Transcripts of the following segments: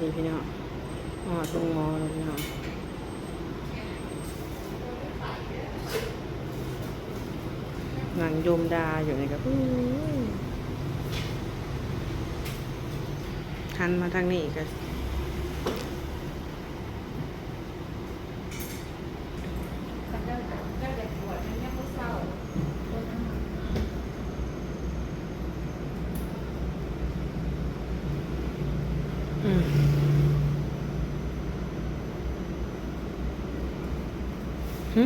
ดีพี่น้องหอดลงมอเลยพี่น้องหนังยมดาอยู่นี่ก็ทันมาทางนี้ก็ก็ได้ก็ได้ปวดมันยังไม่เศร้าปวดน้ำมัน อืมหึ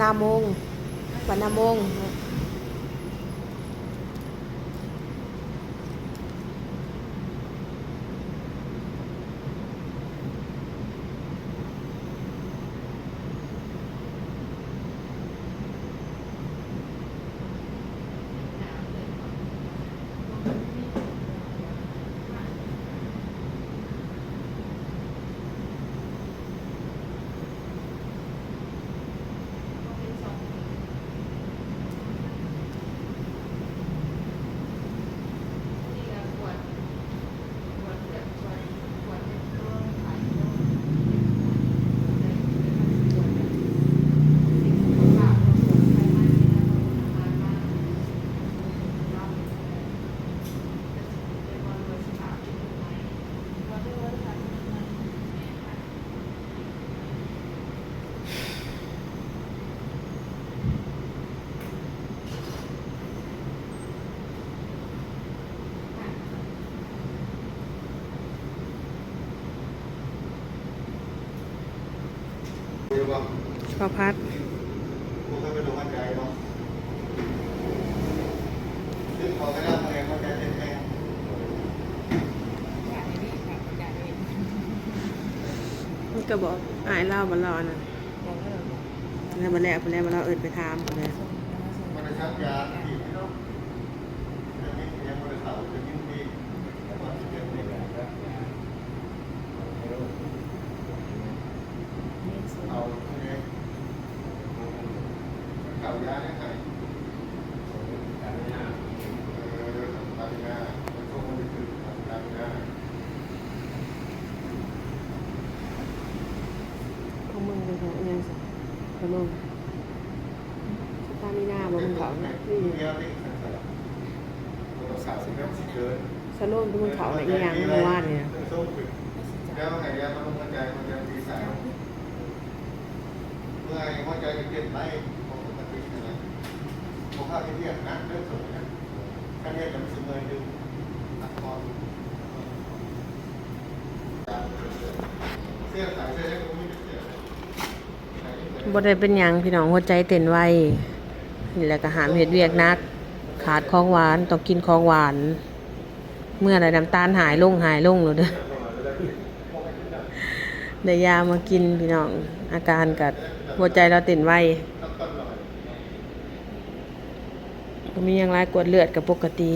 นามงวันนามง นี่ก็ปวดปวดเจ็บปวดปวดเจ็บตัวขายตัวปวดเนี่ยสิ่งสุขภาพปวดไขมันเนี่ยเราทำงานมาเราเป็นวันวันสุขภาพที่ถูกไหมวันที่วันที่มัน เดี๋ยวว่า ข้าวพัด ผมก็ไปดูหัวใจเนาะซึ่งพอไม่ได้มาเองหัวใจเต้นแรงมันก็บอกอายเล่าบันรอน่ะแล้วบันแรกบันแรกบันเราเอิดไปถามพุ่นเลย มันจะชักยาที่เนาะจะมีเสียงมันจะเข่าจะยิ่งดีมันจะเป็นนี่แหละ เอาตรงนี้เข่ายาเนี่ยไงเออตาหน้ามันก็มันคือตาหน้าของมึงเป็นของยังสิของมึงตามินาบอกมึงเขาเนี่ยนี่เดียวนี่สาวสิบสิบเกินสโลนที่มึงเขาเนี่ยยังเมื่อวานเนี่ยแล้วไงเนี่ยมันหัวใจมันจะตีสาย มื่อไงหัวใจจะเปลี่ยนไปของปกตินะผมพาไปเรียกนะเรื่องสวยนะการเรียกกันสิเมื่อยดึงนักบอเสื้อสายเสื้อยังไม่เสื้อบ่ได้เป็นยังพี่น้องหัวใจเต้นไวนี่แหละก็หามเฮ็ดเวียกนัก ขาดของหวานต้องกินของหวาน เมื่อไรน้ำตาลหายลงหายลงเลยเด้อ ได้ยามากินพี่น้อง อาการกัดหัวใจเราเต้นไวก็มีหยังไรกวดเลือดกับปกติ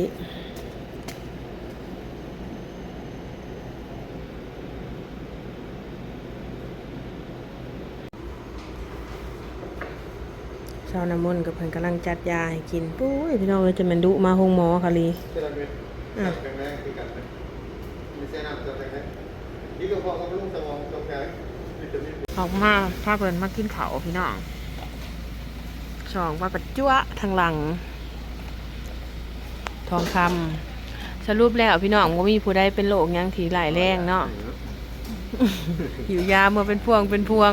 ชาวน้ำมนต์กับเพิ่นกำลังจัดยาให้กินปุ้ยพี่น้องเลยจะมันดุมาห้องหมอค่ะลีอเป็นแข็งแรงคือกันนะ อกับลุงสมองตรงไหนวิตามินออกมาถ้าเพิ่นมากินเขาวพี่น้องสองว่าปัจจุะทางหลัง ทองคำสรุปแล้วพี่น้องว่ามีผู้ใดเป็นโรคหยังถีหลายแรงเนาะหิวยาเมื่อเป็นพวงเป็นพวง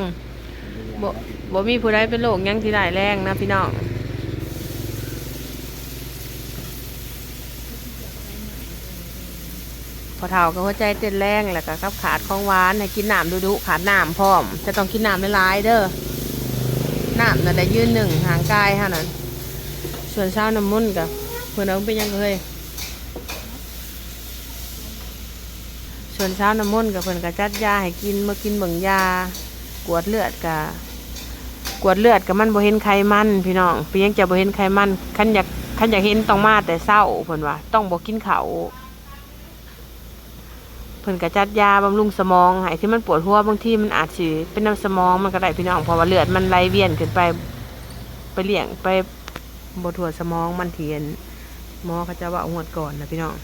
บ่บ่มีผู้ใดเป็นโรคหยังที่หลายแรงนะพี่น้อง พอเท่าก็หัวใจเต้นแรงแล้วก็กับขาดของหวานให้กินน้ำดุๆขาดน้ำพร้อม จะต้องกินน้ำหลายๆเด้อน้ำนั่นได้ยืนหนึ่งห่างกายเท่านั้นส่วนเช้าน้ำมุ่นกับเพื่อนเอาเป็นยังเลยส่วนเช้าน้ำมนต์กับเพิ่นก็จัดยาให้กินมากินเบิ่งยากวดเลือดกะกวดเลือดกับมันบ่เห็นไขมันพี่น้องเพียงจะบ่เห็นไขมันคันอยากคันอยากเห็นต้องมาแต่เช้าเพิ่นว่าต้องบ่กินเขา เพิ่นก็จัดยาบำรุงสมองให้ที่มันปวดหัวบางทีมันอาจสิเป็นน้ำสมองมันก็ได้พี่น้องเพราะว่าเลือดมันไหลเวียนขึ้นไป ไปเลี้ยงไปบ่ทั่วสมองมันเทียนหมอเขาจะว่าเอางวดก่อนนะพี่น้อง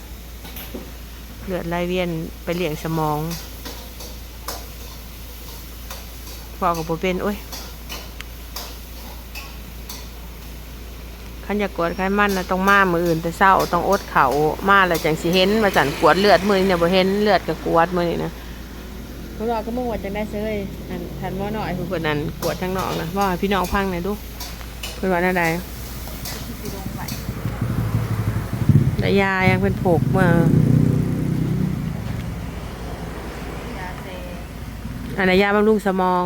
เลือดไหลเวียนไปเลี้ยงสมองพอกับโบเป็นโอ้ย ขันอยากกวดไขมันนะต้องมามืออื่นแต่เศร้าต้องอดเขามาแล้วจังสิเห็นมาจันกวดเลือดมือนี่เนี่ยบ่เห็นเลือดกับกวดมือนี่นะพวกเราก็เมื่อวันจังได้เซยอันทันว่าหน่อยคือคนนั้นกวดทั้งนอกนะว่าให้พี่น้องฟังหน่อยดูเพื่อนว่าหน้าใดสิลงไปแต่ยายังเป็นผกเมื่อยาเซอันนั้นยาบำรุงสมอง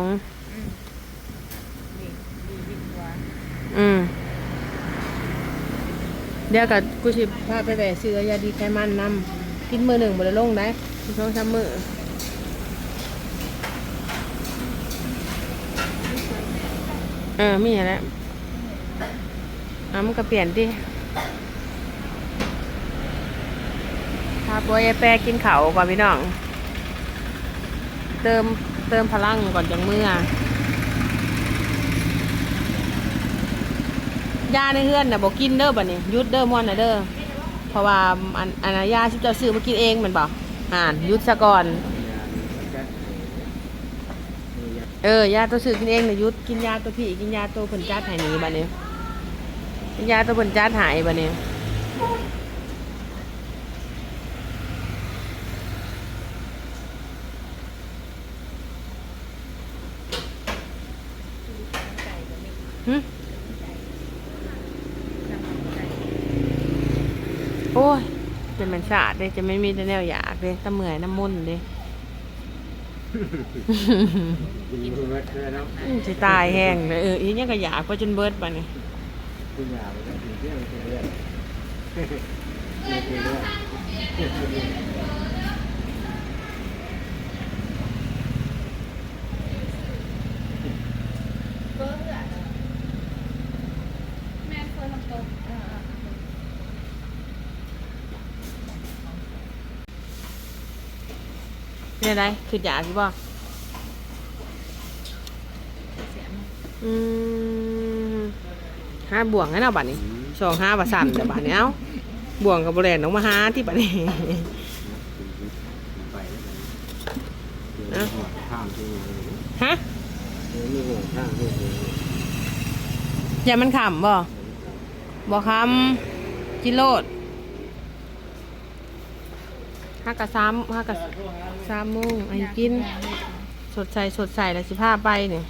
อืมดีดีดีกว่าอืม เดี๋ยวกับกูสิพาไปแบะซื้อยาดีไขมันนำกินมือหนึ่งบ่ได้ลงได้สองสามมือเออมีอะไรอะมันก็เปลี่ยนดิพาปัวยายแปรกินเขาวก่อนพี่น้อง เติมเติมพลังก่อนจังเมื่อ ยาในเฮือนน่ะบอกกินเด้อบัดนี้ยุดเด้อม่วนน่ะเด้อเพราะว่าอันอันยาที่เจ้าซื้อมากินเองแมันบ่อ่านยุดซะก่อน เออยาตัวซื้อกินเองน่ะยุดกินยาตัวพี่กินยาตัวเพิ่นจัดให้หนีบัดนี้กินยาตัวเพิ่นจัดให้บัดนี้หึโอ้ยจะมันสาดเด้จะไม่มีแต่แนวอยากเด้แตะเมื่อยน้ำมุ่นต์เด้กินคุณเวทเลยเนาะอืมสิตายแห้งเลยเอออีนี่ก็อยากไปจนเบิดบัดนี้คุณยาไปแล้วกินเรื่องกินเรื่องกินเรื่อง เบอร์อะแม่เคยทำตรงเออ เนี่ยได้คืออยากสิบ่เสียมั้งอืมห้าบ่วงให้เอาบัดนี้สองห้าบาทสามแต่บัดนี้เอ้าบ่วงกับแบรนด์น้องมาหาที่บัดนี้ไปแล้วหัวข้างที่ฮะมีหัวข้างที่อย่ามันขำบ่บ่คำกิโลด ฮักับซ้ำข้ากับซ้ำมุ่งไอ้กิน สดใสสดใสละสิผ้าใบเนี่ย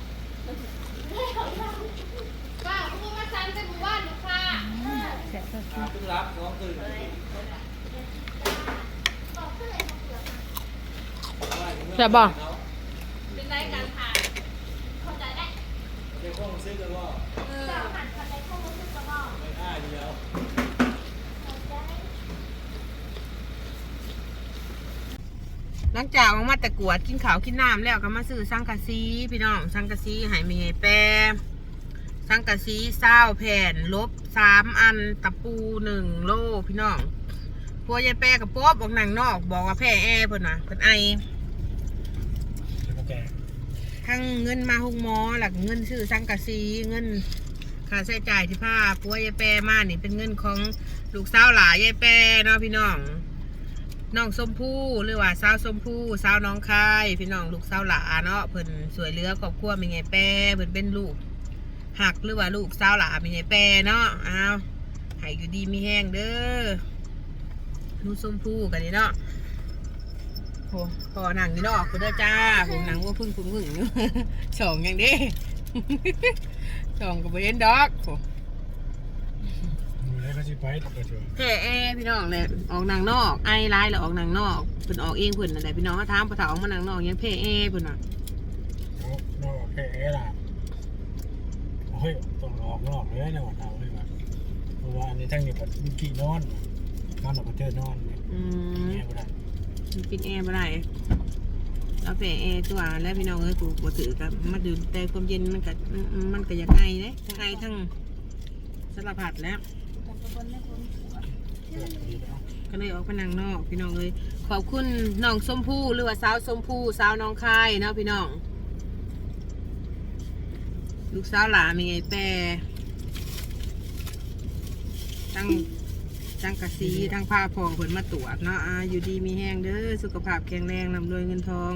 แซ่บบ่ หลังจากออกมาแต่กวดกินข้าวกินน้ำแล้วก็มาซื้อสังกะสีพี่น้องสังกะสีใหายมีไงแปรสังกะสีเศร้าแผ่น ลบสามอันตะปูหนึ่งโลพี่น้องพวกยายแปรกับป๊อบออกหนังนอก บอกว่าแพ้แอร์เพิ่นน่ะเพิ่นไอทั้งเงินมาหุงหมอหลักเงินซื้อสังกะสีเงินค่าใช้จ่ายที่ผ้าปัวยายแปรมานี่เป็นเงินของลูกสาวหลายายแปรเนาะพี่น้อง น้องสมพู่หรือว่าสาวสมพู่สาวน้องคายพี่น้องลูกสาวหลาเนาะเพิ่นสวยเลือครอบครัวเป็นไงแปรเพิ่นเป็นลูกหักหรือว่าลูกสาวหลาเป็นไงแปรเนาะอ้าวให้อยู่ดีมีแห้งเด้อลูกสมพู่กันนี่เนาะโหพอหนังนี่ดอกกูเด้อจ้าผมหนังว่าพึ่งพึ่งพึ่งสองอย่างเดีสองกับเห็นด็อกโห ดูแล้วก็จะไปตัวเถอะแค่แอพี่น้องเลยออกหนังนอกไอ้ร้ายแล้วออกหนังนอกเพิ่นออกเองเพิ่นนั่นแหละพี่น้องเขาถามภาษาออกมาหนังนอกยังเพ่แอเพิ่นน่ะนอกแค่เอล่ะเฮ้ยต้องออกนอกเลยนะว่าเอาเลยว่าเพราะว่าอันนี้ทั้งนี้ก็มีกี่นอนนอนออกมาเจอนอนเนี่ยอืมแง่ก็ได้มันปิดแอร์บ่ได้เราแปะแอร์ตัวแล้วพี่น้องเอ้ยกูบ่ถือกับมาดื่มแต่ความเย็นมันก็มันมันก็อยากไอเด้ทั้งไอทั้งสารพัดแล้วเก็เลยออกไปนั่งนอกพี่น้องเอ้ยขอบคุณน้องส้มพู่หรือว่าสาวส้มพู่สาวน้องคายเนาะพี่น้อง ลูกสาวหลานมีไงแปรทั้งทั้งกะซีทั้งผ้าพองผลมาตรวจเนาะอาอยู่ดีมีแห้งเด้อสุขภาพแข็งแรงนำรวยเงินทอง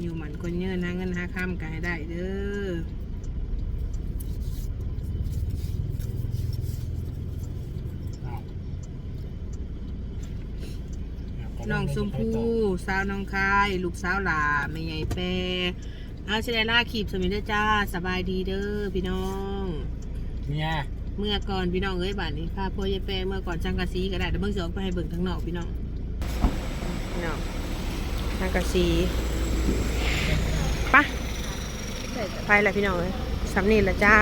อยู่หมันคนเงินหาเงินหาข้ามกันให้ได้เด้อ น้องส้มพู่สาวน้องคาย ลูกสาวหลาไม่ไงแปรเอาเชลล่าขีบสมิธเด้อจ้าสบายดีเด้อพี่น้องเมียเมื่อก่อนพี่น้องเอ้ยบ้านนี้พาพ่อยายแปรเมื่อก่อนจังกะซีก็ได้แต่เบิ่งสิออกไปให้เบิ่งทั้งนอกพี่น้องพี่น้องจังกะซีปะไปแล้วพี่น้องเอ้ยสำนีละจ้า